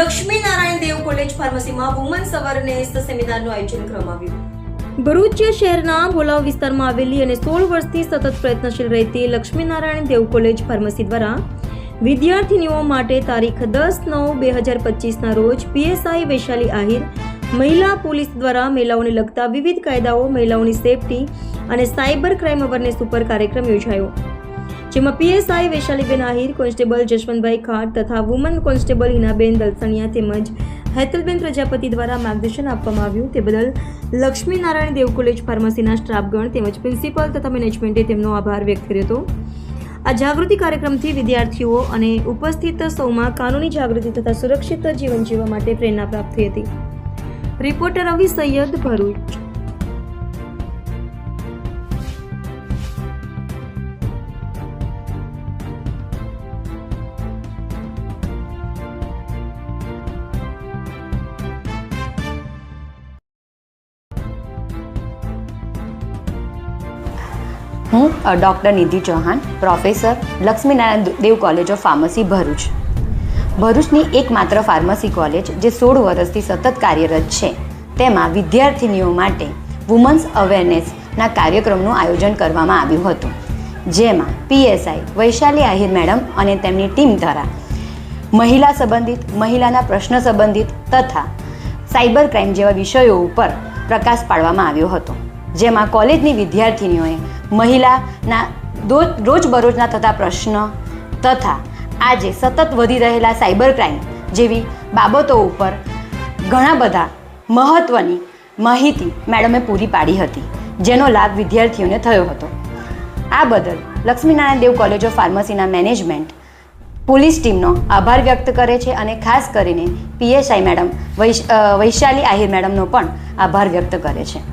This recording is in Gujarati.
લક્ષ્મી નારાયણ દેવ કોલેજ ફાર્મસીમાં વુમન અવેરનેસ સેમિનારનું આયોજન કરવામાં આવ્યું. ભરૂચ શહેરના ભોલાવ વિસ્તારમાં આવેલી અને સોળ વર્ષથી સતત પ્રયત્નશીલ રહેતી લક્ષ્મીનારાયણ દેવ કોલેજ ફાર્મસી દ્વારા વિદ્યાર્થીનીઓ માટે તારીખ દસ નવ બે હજાર પચીસના રોજ પીએસઆઈ વૈશાલી આહિર, મહિલા પોલીસ દ્વારા મહિલાઓને લગતા વિવિધ કાયદાઓ, મહિલાઓની સેફટી અને સાયબર ક્રાઇમ અવેરનેસ ઉપર કાર્યક્રમ યોજાયો. જેમાં પીએસઆઈ વૈશાલીબેન આહિર, કોન્સ્ટેબલ જશવંતભાઈ ખાટ તથા વુમન કોન્સ્ટેબલ હિનાબેન દલસણિયા તેમજ હેતલબેન પ્રજાપતિ દ્વારા માર્ગદર્શન આપવામાં આવ્યું. તે બદલ લક્ષ્મી નારાયણ દેવ કોલેજ ફાર્મસીના સ્ટાફગણ તેમજ પ્રિન્સિપાલ તથા મેનેજમેન્ટે તેમનો આભાર વ્યક્ત કર્યો હતો. આ જાગૃતિ કાર્યક્રમથી વિદ્યાર્થીઓ અને ઉપસ્થિત સૌમાં કાનૂની જાગૃતિ તથા સુરક્ષિત જીવન જીવવા માટે પ્રેરણા પ્રાપ્ત થઈ હતી. રિપોર્ટર રવિ સૈયદ ભરૂચ. હું doctor Nidhi Chauhan, professor Lakshminarayan Dev college of pharmacy Bharuch. ભરૂચની એકમાત્ર ફાર્મસી કોલેજ જે સોળ વર્ષથી સતત કાર્યરત છે, તેમાં વિદ્યાર્થિનીઓ માટે વુમન્સ અવેરનેસના કાર્યક્રમનું આયોજન કરવામાં આવ્યું હતું. જેમાં પીએસઆઈ વૈશાલી આહિર મેડમ અને તેમની ટીમ દ્વારા મહિલા સંબંધિત, મહિલાના પ્રશ્ન સંબંધિત તથા સાયબર ક્રાઇમ જેવા વિષયો ઉપર પ્રકાશ પાડવામાં આવ્યો હતો. જેમાં કોલેજની વિદ્યાર્થીનીઓએ મહિલાના રોજબરોજના થતા પ્રશ્ન તથા આજે સતત વધી રહેલા સાયબર ક્રાઇમ જેવી બાબતો ઉપર ઘણા બધા મહત્ત્વની માહિતી મેડમે પૂરી પાડી હતી, જેનો લાભ વિદ્યાર્થીઓને થયો હતો. આ બદલ લક્ષ્મીનારાયણ દેવ કોલેજ ઓફ ફાર્મસીના મેનેજમેન્ટ પોલીસ ટીમનો આભાર વ્યક્ત કરે છે અને ખાસ કરીને પીએસઆઈ મેડમ વૈશાલી આહિર મેડમનો પણ આભાર વ્યક્ત કરે છે.